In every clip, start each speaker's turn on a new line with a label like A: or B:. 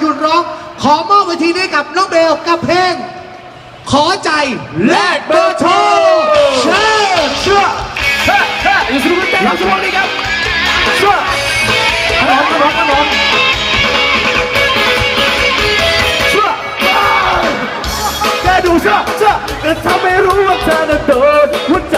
A: หยุดร้อง ขอมอบเวทีนี้กับน้องเบลกับเพลง ขอใจแลกเบอร์โทรเชิญ
B: เชื่อเชื่อเชื่ออยู่สมุทรแต่เราสมุทรนี่ครับเชื่อขนมขนมขนมเชื่อแค่ดูเชื่อเชื่อแต่ทำไม่รู้ว่าเธอน่ะโดนหัวใจ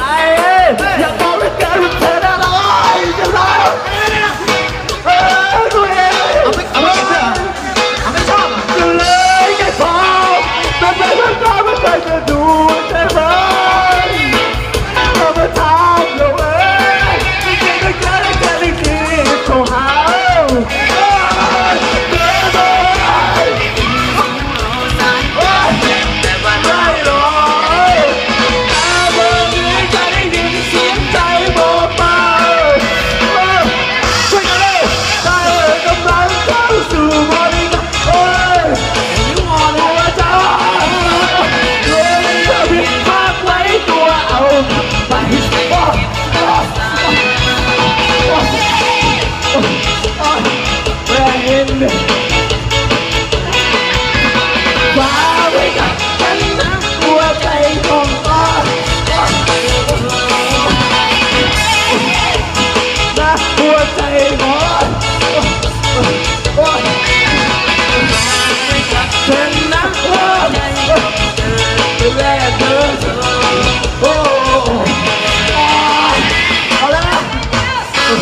A: โอ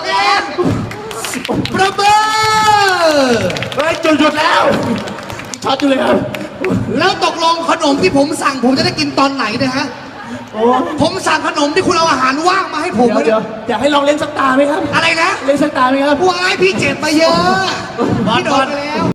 A: เคประเบิด
B: เฮ้ยจุดหยุดแล้วช็อตอยู่เลยครับ
A: แล้วตกลงขนมที่ผมสั่งผมจะได้กินตอนไหนเนะฮะ
B: โอ้
A: ผมสั่งขนมที่คุณเอาอาหารว่างมาให้ผม
B: เดี๋ยวเดี๋ยวอยากให้ลองเล่นสักตาไหมครับ
A: อะไรนะ
B: เล่นสักตาไหมครับ
A: ว้ายพี่เจ็บมาเยอะพี่โดนไป